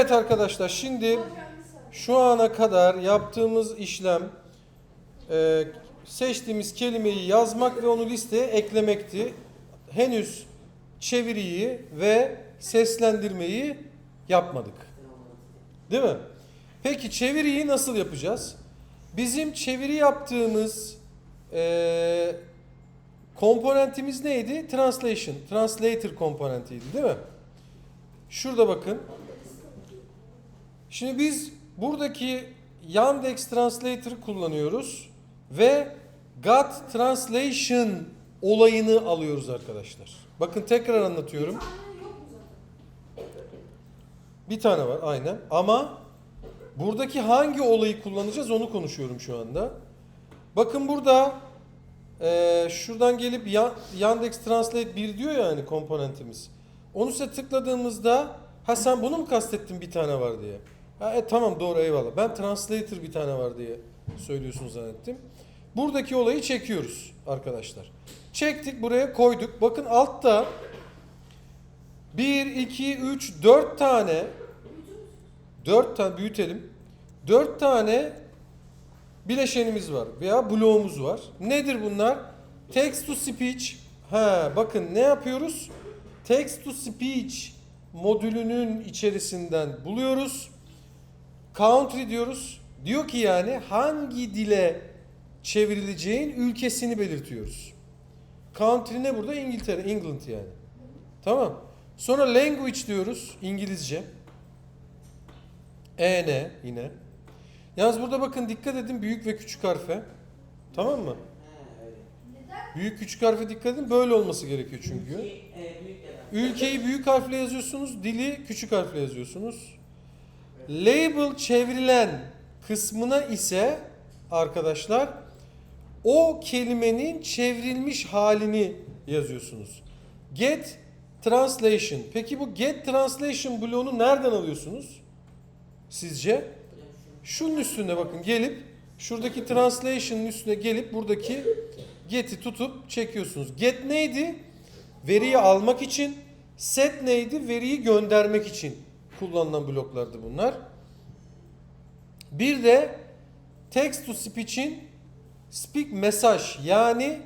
Evet arkadaşlar şimdi şu ana kadar yaptığımız işlem e, seçtiğimiz kelimeyi yazmak ve onu listeye eklemekti. Henüz çeviriyi ve seslendirmeyi yapmadık. Değil mi? Peki çeviriyi nasıl yapacağız? Bizim çeviri yaptığımız e, komponentimiz neydi? Translation, translator komponentiydi değil mi? Şurada bakın. Şimdi biz buradaki Yandex Translator kullanıyoruz ve Got Translation olayını alıyoruz arkadaşlar. Bakın tekrar anlatıyorum. Bir tane var aynen ama buradaki hangi olayı kullanacağız onu konuşuyorum şu anda. Bakın burada eee, şuradan gelip Ya- Yandex Translate 1 diyor ya hani komponentimiz. Onu size tıkladığımızda ha sen bunu mu kastettin bir tane var diye. Ha, e, tamam doğru eyvallah. Ben translator bir tane var diye söylüyorsun zannettim. Buradaki olayı çekiyoruz arkadaşlar. Çektik buraya koyduk. Bakın altta 1, 2, 3, 4 tane 4 tane büyütelim. 4 tane bileşenimiz var veya bloğumuz var. Nedir bunlar? Text to speech. Ha bakın ne yapıyoruz? Text to speech modülünün içerisinden buluyoruz. Country diyoruz. Diyor ki yani hangi dile çevrileceğin ülkesini belirtiyoruz. Country ne burada? İngiltere, England yani. Tamam. Sonra language diyoruz. İngilizce. EN yine. Yalnız burada bakın dikkat edin büyük ve küçük harfe. Tamam mı? Büyük küçük harfe dikkat edin. Böyle olması gerekiyor çünkü. Ülke, e. Ülkeyi büyük harfle yazıyorsunuz, dili küçük harfle yazıyorsunuz. Label çevrilen kısmına ise arkadaşlar o kelimenin çevrilmiş halini yazıyorsunuz. Get translation. Peki bu get translation bloğunu nereden alıyorsunuz? Sizce? Şunun üstünde bakın gelip şuradaki translation'ın üstüne gelip buradaki get'i tutup çekiyorsunuz. Get neydi? Veriyi almak için. Set neydi? Veriyi göndermek için kullanılan bloklardı bunlar. Bir de text to speech'in speak mesaj yani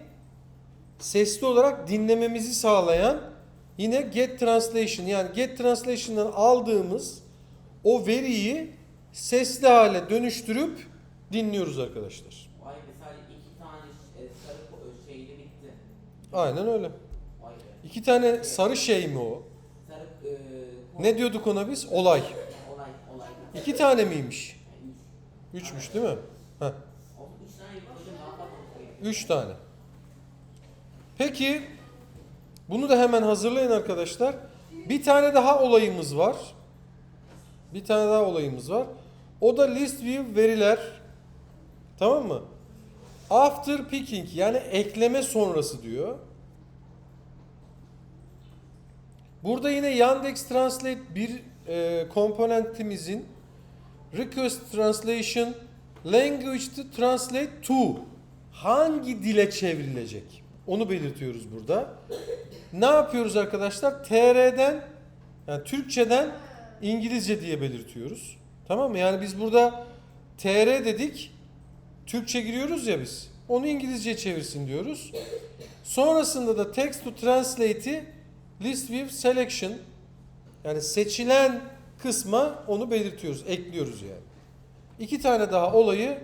sesli olarak dinlememizi sağlayan yine get translation yani get translation'dan aldığımız o veriyi sesli hale dönüştürüp dinliyoruz arkadaşlar. Vay be sadece iki tane e, sarı şeyli bitti. Aynen öyle. İki tane sarı şey mi o? Ne diyorduk ona biz? Olay. İki tane miymiş? Üçmüş değil mi? Heh. Üç tane. Peki bunu da hemen hazırlayın arkadaşlar. Bir tane daha olayımız var. Bir tane daha olayımız var. O da list view veriler. Tamam mı? After picking yani ekleme sonrası diyor. Burada yine Yandex Translate bir e, komponentimizin request translation language to translate to hangi dile çevrilecek? Onu belirtiyoruz burada. Ne yapıyoruz arkadaşlar? TR'den yani Türkçeden İngilizce diye belirtiyoruz. Tamam mı? Yani biz burada TR dedik. Türkçe giriyoruz ya biz. Onu İngilizce çevirsin diyoruz. Sonrasında da text to translate'i list with selection yani seçilen kısma onu belirtiyoruz, ekliyoruz yani. İki tane daha olayı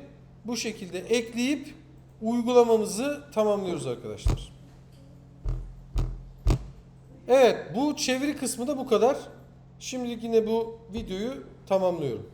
bu şekilde ekleyip uygulamamızı tamamlıyoruz arkadaşlar. Evet, bu çeviri kısmı da bu kadar. Şimdilik yine bu videoyu tamamlıyorum.